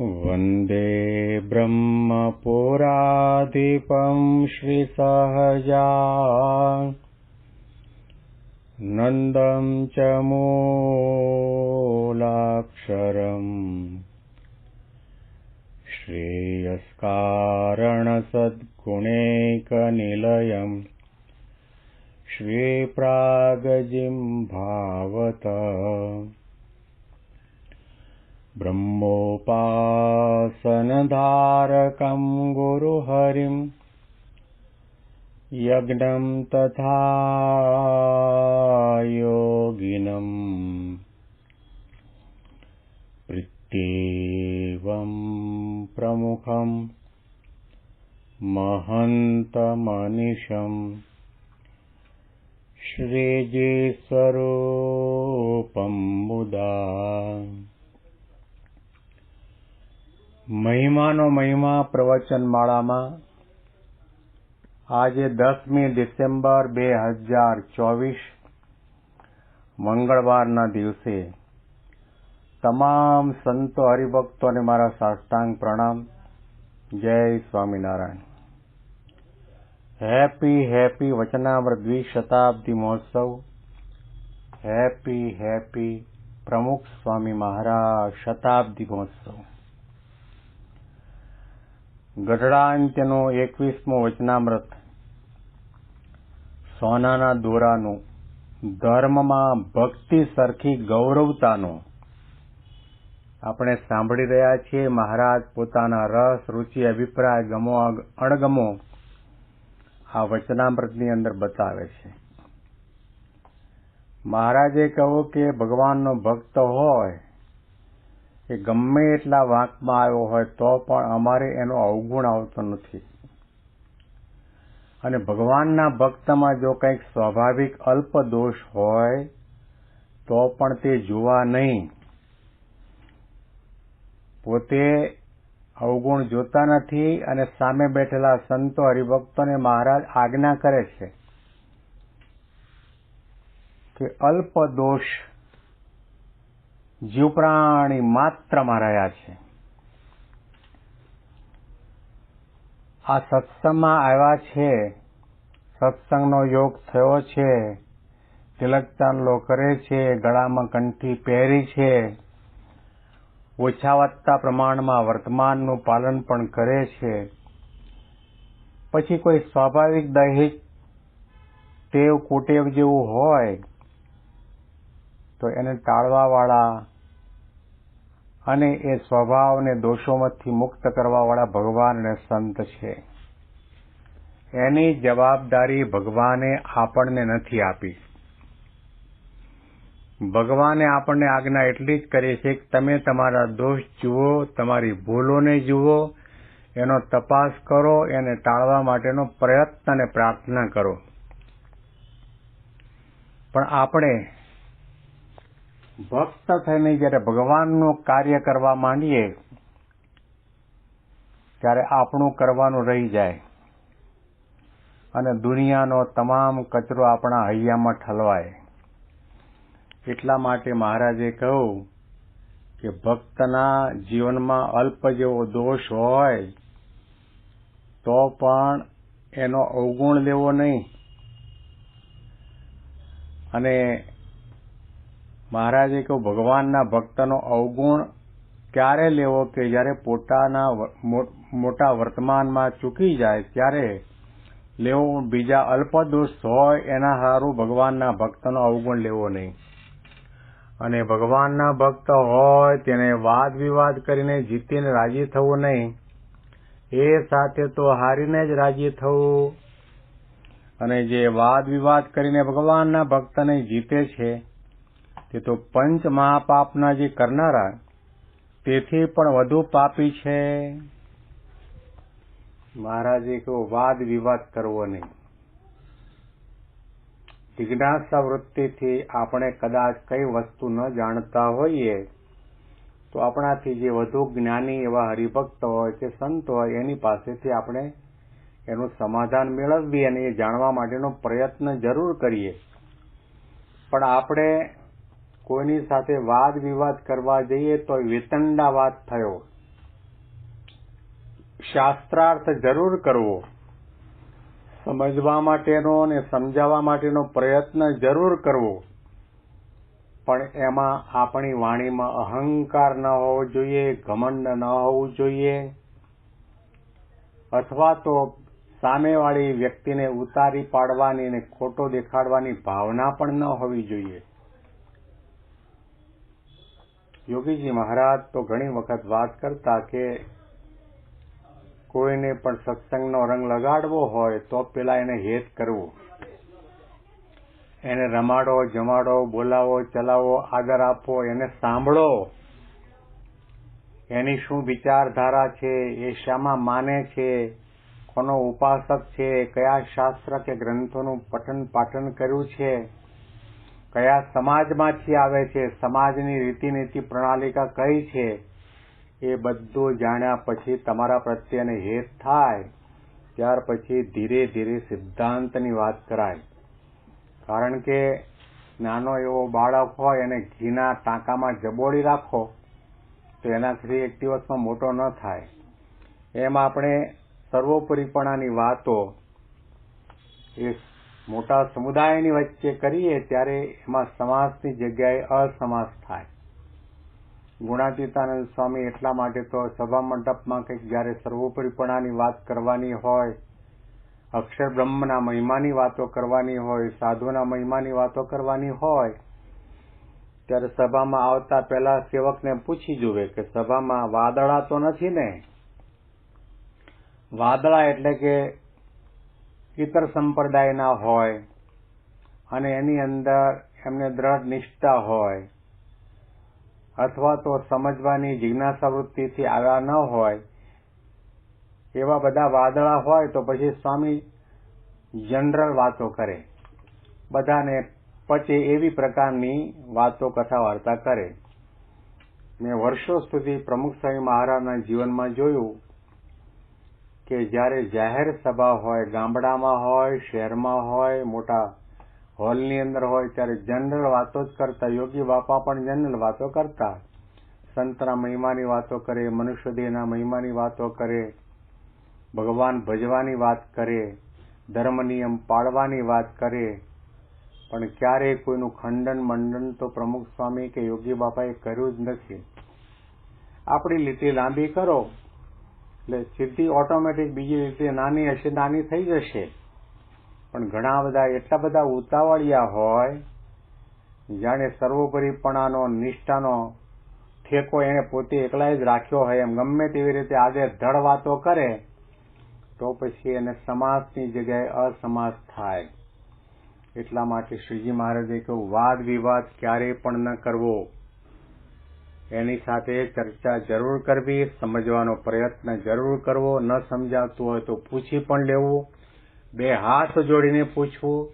वन्दे ब्रह्मपुराधिपं श्रीसहजा। नन्दं च मूलाक्षरम्। श्रेयस्कारणसद्गुणैकनिलयम् श्रीप्रागजिं भावत। ब्रह्मोपासनधारकं गुरुहरिं यज्ञं तथा योगिनम् प्रत्येवं प्रमुखं महन्तमनिशम् श्रीजीस्वरूपं मुदा મહિમાનો મહિમા પ્રવચન માળામાં આજે દસમી ડિસેમ્બર બે હજાર ચોવીસ મંગળવારના દિવસે તમામ સંતો હરિભક્તોને મારા સાષ્ટાંગ પ્રણામ જય સ્વામિનારાયણ હેપી હેપી વચનામૃત દ્વિશતાબ્દી મહોત્સવ હેપી હેપી પ્રમુખ સ્વામી મહારાજ શતાબ્દી મહોત્સવ ગઢડાંત્યનો એકવીસમો વચનામૃત સોનાના દોરાનું ધર્મમાં ભક્તિ સરખી ગૌરવતાનો આપણે સાંભળી રહ્યા છીએ મહારાજ પોતાના રસ રુચિ અભિપ્રાય ગમો અણગમો આ વચનામૃતની અંદર બતાવે છે. મહારાજે કહ્યું કે ભગવાનનો ભક્ત હોય, એ ગમે એટલા વાંકમાં આવ્યો હોય તો પણ અમારે એનો અવગુણ આવતો નથી. અને ભગવાનના ભક્તમાં જો કંઈક સ્વાભાવિક અલ્પ દોષ હોય, તો પણ તે જોવા નહીં. પોતે અવગુણ જોતા નથી અને સામે બેઠેલા સંતો હરિભક્તોને મહારાજ આજ્ઞા કરે છે કે અલ્પ દોષ જીવ પ્રાણી માત્રમાં રહ્યા છે. આ સત્સંગમાં આવ્યા છે, સત્સંગનો યોગ થયો છે તિલક લો કરે છે, ગળામાં કંઠી પહેરી છે ઓછા વધતા પ્રમાણમાં વર્તમાનનું પાલન પણ કરે છે. પછી કોઈ સ્વાભાવિક દૈહિક ટેવ કુટેવ જેવું હોય, તો એને ટાળવાવાળા અને એ સ્વભાવને દોષોમાંથી મુક્ત કરવાવાળા ભગવાન અને સંત છે. એની જવાબદારી ભગવાને આપણને નથી આપી. ભગવાને આપણને આજ્ઞા એટલી જ કરી છે કે તમે તમારા દોષ જુઓ, તમારી ભૂલોને જુઓ, એનો તપાસ કરો, એને ટાળવા માટેનો પ્રયત્ન અને પ્રાર્થના કરો. પણ આપણે ભક્ત થઈને જ્યારે ભગવાનનું કાર્ય કરવા માંડીએ, ત્યારે આપણું કરવાનું રહી જાય. અને દુનિયાનો તમામ કચરો આપણા હૈયામાં ઠલવાય. એટલા માટે મહારાજે કહ્યું કે ભક્તના જીવનમાં અલ્પ જેવો દોષ હોય, તો પણ એનો અવગુણ લેવો નહીં. અને મહારાજે કહ્યું, ભગવાનના ભક્તનો અવગુણ ક્યારે લેવો કે જ્યારે પોતાના મોટા વર્તમાનમાં ચૂકી જાય, ત્યારે લેવો બીજા અલ્પદોષ હોય, એના સારું ભગવાનના ભક્તનો અવગુણ લેવો નહીં. અને ભગવાનના ભક્ત હોય, તેને વાદ વિવાદ કરીને જીતીને રાજી થવું નહીં. એ સાથે તો હારીને જ રાજી થવું. અને જે વાદ વિવાદ કરીને ભગવાનના ભક્તને જીતે છે, તે તો પંચ મહાપાપના જે કરનારા, તેથી પણ વધુ પાપી છે. મહારાજે કહ્યું વાદ વિવાદ કરવો નહીં. જિજ્ઞાસા વૃત્તિથી આપણે કદાચ કઈ વસ્તુ ન જાણતા હોઈએ, તો આપણાથી જે વધુ જ્ઞાની એવા હરિભક્ત હોય, કે સંત હોય, એની પાસેથી આપણે એનું સમાધાન મેળવીએ અને એ જાણવા માટેનો પ્રયત્ન જરૂર કરીએ. પણ આપણે કોઈની સાથે વાદ વિવાદ કરવા જઈએ તો વિતંડાવાદ થયો. શાસ્ત્રાર્થ જરૂર કરવો. સમજવા માટેનો અને સમજાવવા માટેનો પ્રયત્ન જરૂર કરવો. પણ એમાં આપણી વાણીમાં અહંકાર ન હોવો જોઈએ, ઘમંડ ન હોવું જોઈએ. અથવા તો સામેવાળી વ્યક્તિને ઉતારી પાડવાની અને ખોટો દેખાડવાની ભાવના પણ ન હોવી જોઈએ. યોગીજી મહારાજ તો ઘણી વખત વાત કરતા કે કોઈને પણ સત્સંગનો રંગ લગાડવો હોય તો પેલા એને હેત કરવું. એને રમાડો, જમાડો, બોલાવો, ચલાવો, આદર આપો, એને સાંભળો. એની શું વિચારધારા છે, એ શામાં માને છે, કોનો ઉપાસક છે, કયા શાસ્ત્ર કે ગ્રંથોનું પઠન પાઠન કર્યું છે, કયા સમાજમાંથી આવે છે, સમાજની રીતિનીતિ પ્રણાલિકા કઈ છે એ બધું જાણ્યા પછી તમારા પ્રત્યેને હેત થાય, ત્યાર પછી ધીરે ધીરે સિદ્ધાંતની વાત કરાય. કારણ કે નાનો એવો બાળક હોય અને ઘીના ટાંકામાં જબોડી રાખો, તો એનાથી એક દિવસમાં મોટો ન થાય. એમ આપણે સર્વોપરીપણાની વાતો એ મોટા સમુદાયની વચ્ચે કરીએ, ત્યારે એમાં સમાસની જગ્યાએ અસમાસ થાય. ગુણાતીતાનંદ સ્વામી એટલા માટે તો સભા મંડપમાં કંઈક જ્યારે સર્વોપરીપણાની વાત કરવાની હોય, અક્ષર બ્રહ્મના મહિમાની વાતો કરવાની હોય, સાધુના મહિમાની વાતો કરવાની હોય, ત્યારે સભામાં આવતા પહેલા સેવકને પૂછી જુએ કે સભામાં વાદળા તો નથી ને? વાદળા એટલે કે ઇતર સંપ્રદાયના હોય અને એની અંદર એમને દ્રઢ નિષ્ઠા હોય. અથવા તો સમજવાની જિજ્ઞાસા વૃત્તિથી આવ્યા ન હોય, એવા બધા વાદળા હોય તો પછી સ્વામી જનરલ વાતો કરે. બધાને પચે એવી પ્રકારની વાતો, કથા, વાર્તા કરે. મેં વર્ષો સુધી પ્રમુખ સ્વામી મહારાજના જીવનમાં જોયું કે જ્યારે જાહેર સભા હોય, ગામડામાં હોય, શહેરમાં હોય, મોટા હોલની અંદર હોય ત્યારે જનરલ વાતો જ કરતા, યોગી બાપા પણ જનરલ વાતો કરતા. સંતના મહિમાની વાતો કરે મનુષ્ય દેહના મહિમાની વાતો કરે, ભગવાન ભજવાની વાત કરે, ધર્મ નિયમ પાળવાની વાત કરે. પણ ક્યારેય કોઈનું ખંડન મંડન તો પ્રમુખ સ્વામી કે યોગી બાપાએ કર્યું જ નથી. આપણી લીટી લાંબી કરો. એટલે સીધી ઓટોમેટિક બીજી રીતે નાની હશે, નાની થઈ જશે. પણ ઘણા બધા એટલા બધા ઉતાવળિયા હોય, જાણે સર્વોપરીપણાનો, નિષ્ઠાનો ઠેકો એને પોતે એકલા જ રાખ્યો હોય એમ. ગમે તેવી રીતે આજે ધડ વાતો કરે, તો પછી એને સમાસની જગ્યાએ અસમાસ થાય. એટલા માટે શ્રીજી મહારાજે કહ્યું, વાદ વિવાદ ક્યારેય પણ ન કરવો. એની સાથે ચર્ચા જરૂર કરવી, સમજવાનો પ્રયત્ન જરૂર કરવો. ન સમજાતું હોય તો પૂછી પણ લેવું. બે હાથ જોડીને પૂછવું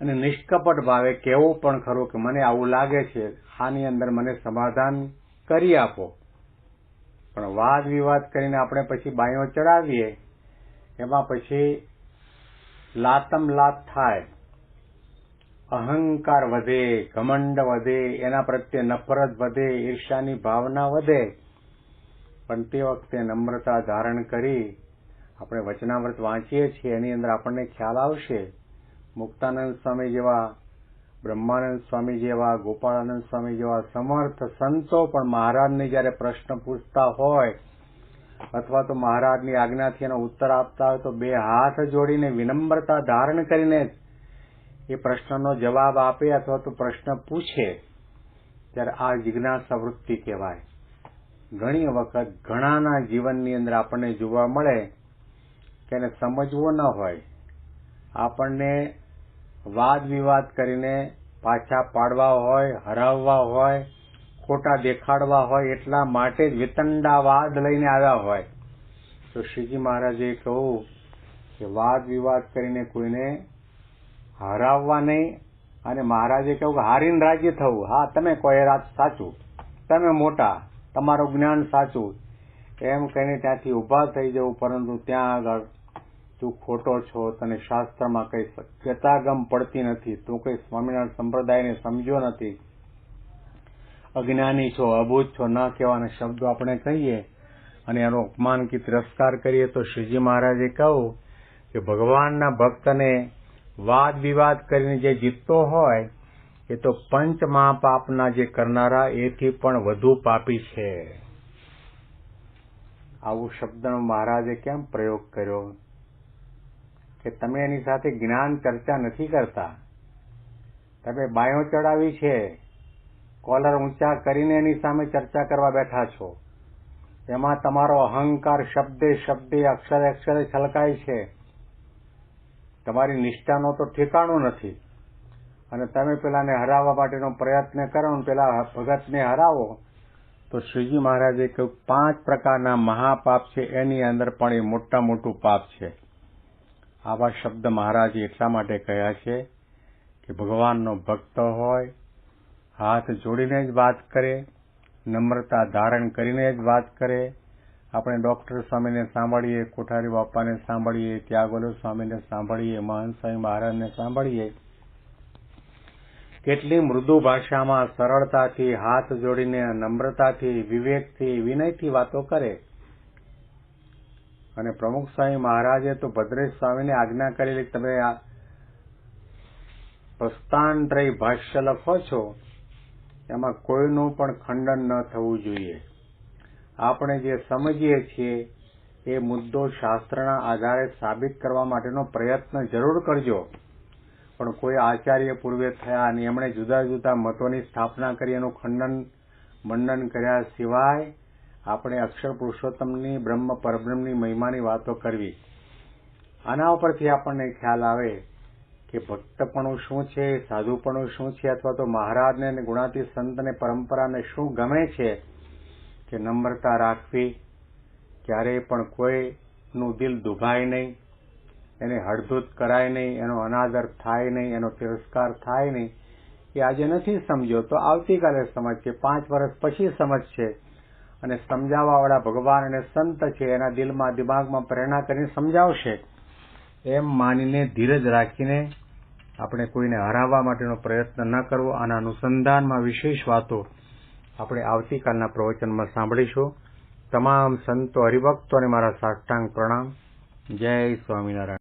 અને નિષ્કપટ ભાવે કહેવું પણ ખરું કે મને આવું લાગે છે, આની અંદર મને સમાધાન કરી આપો. પણ વાદ વિવાદ કરીને આપણે પછી બાયો ચડાવીએ, એમાં પછી લાતમ લાત થાય. અહંકાર વધે, ઘમંડ વધે, એના પ્રત્યે નફરત વધે ઈર્ષાની ભાવના વધે. પણ તે વખતે નમ્રતા ધારણ કરી આપણે વચનામૃત વાંચીએ છીએ, એની અંદર આપણને ખ્યાલ આવશે. મુક્તાનંદ સ્વામી જેવા, બ્રહ્માનંદ સ્વામી જેવા, ગોપાળાનંદ સ્વામી જેવા સમર્થ સંતો પણ મહારાજને જયારે પ્રશ્ન પૂછતા હોય અથવા તો મહારાજની આજ્ઞાથી એનો ઉત્તર આપતા હોય તો બે હાથ જોડીને વિનમ્રતા ધારણ કરીને એ પ્રશ્નનો જવાબ આપે અથવા તો પ્રશ્ન પૂછે, ત્યારે આ જિજ્ઞાસા વૃત્તિ કહેવાય. ઘણી વખત ઘણાના જીવનની અંદર આપણને જોવા મળે કે સમજવો ન હોય, આપણને વાદ વિવાદ કરીને પાછા પાડવા હોય, હરાવવા હોય, ખોટા દેખાડવા હોય, એટલા માટે જ વિતંડાવાદ લઈને આવ્યા હોય. તો શ્રીજી મહારાજે કહ્યું કે વાદ વિવાદ કરીને કોઈને હરાવવા નહીં અને મહારાજે કહ્યું કે હારીને રાજી થવું. હા, તમે કહો, એ રાત સાચું. તમે મોટા, તમારું જ્ઞાન સાચું. એમ કહીને ત્યાંથી ઊભા થઈ જવું, પરંતુ ત્યાં આગળ તું ખોટો છો, તને શાસ્ત્રમાં કઈ ગતાગમ પડતી નથી, તું કઈ સ્વામિનારાયણ સંપ્રદાયને સમજ્યો નથી. અજ્ઞાની છો, અભૂત છો, ના કહેવાના શબ્દો આપણે કહીએ. અને એનો અપમાન કે તિરસ્કાર કરીએ તો શ્રીજી મહારાજે કહ્યું કે ભગવાનના ભક્તને વાદ વિવાદ કરીને જે જીતતો હોય, એ તો પંચ મહાપાપના જે કરનારા, એથી પણ વધુ પાપી છે. આવું શબ્દનો મહારાજે કેમ પ્રયોગ કર્યો? કે તમે એની સાથે જ્ઞાન ચર્ચા નથી કરતા. તમે બાયો ચડાવી છે, કોલર ઊંચા કરીને એની સામે ચર્ચા કરવા બેઠા છો. એમાં તમારો અહંકાર શબ્દે શબ્દે, અક્ષરે અક્ષરે છલકાય છે. તમારી નિષ્ઠાનો તો ઠેકાણું નથી. અને તમે પેલાને હરાવવા માટેનો પ્રયત્ન કરો ને પેલા ભગતને હરાવો, તો શ્રીજી મહારાજે કહ્યું, પાંચ પ્રકારના મહાપાપ છે, એની અંદર પણ એ મોટા મોટું પાપ છે. આવા શબ્દ મહારાજે એટલા માટે કહ્યા છે કે ભગવાનનો ભક્ત હોય, હાથ જોડીને જ વાત કરે, નમ્રતા ધારણ કરીને જ વાત કરે. આપણે ડોક્ટર સ્વામીને સાંભળીએ, કોઠારી બાપાને સાંભળીએ, ત્યાગોલો સ્વામીને સાંભળીએ મહંત સ્વામી મહારાજને સાંભળીએ. કેટલી મૃદુ ભાષામાં સરળતાથી હાથ જોડીને, નમ્રતાથી, વિવેકથી, વિનયથી વાતો કરે. અને પ્રમુખ સ્વામી મહારાજે તો ભદ્રેશ સ્વામીને આજ્ઞા કરેલી તમે આ પ્રસ્થાનત્રય ભાષ્ય લખો છો, એમાં કોઈનું પણ ખંડન ન થવું જોઈએ. આપણે જે સમજીએ છીએ, એ મુદ્દો શાસ્ત્રના આધારે સાબિત કરવા માટેનો પ્રયત્ન જરૂર કરજો. પણ કોઈ આચાર્ય પૂર્વે થયા અને એમણે જુદા જુદા મતોની સ્થાપના કરી, એનું ખંડન, મંડન કર્યા સિવાય આપણે અક્ષર પુરુષોત્તમની, બ્રહ્મ પરબ્રહ્મની મહિમાની વાતો કરવી. આના ઉપરથી આપણને ખ્યાલ આવે કે ભક્તપણું શું છે, સાધુપણું શું છે, અથવા તો મહારાજને અને ગુણાતી સંતને પરંપરાને શું ગમે છે, કે નમ્રતા રાખવી, ક્યારેય પણ કોઈનું દિલ દુભાય નહીં, એને હળધૂત કરાય નહીં, એનો અનાદર થાય નહીં, એનો તિરસ્કાર થાય નહીં, એ આજે નથી સમજ્યો. તો આવતીકાલે સમજશે. પાંચ વર્ષ પછી સમજશે. અને સમજાવવાવાળા ભગવાન અને સંત છે, એના દિલમાં, દિમાગમાં પ્રેરણા કરીને સમજાવશે. એમ માનીને ધીરજ રાખીને આપણે કોઈને હરાવવા માટેનો પ્રયત્ન ન કરવો. આના અનુસંધાનમાં વિશેષ વાતો આપણે આવતીકાલના પ્રવચનમાં સાંભળીશું. તમામ સંતો હરિભક્તોને મારા સાષ્ટાંગ પ્રણામ. જય સ્વામિનારાયણ.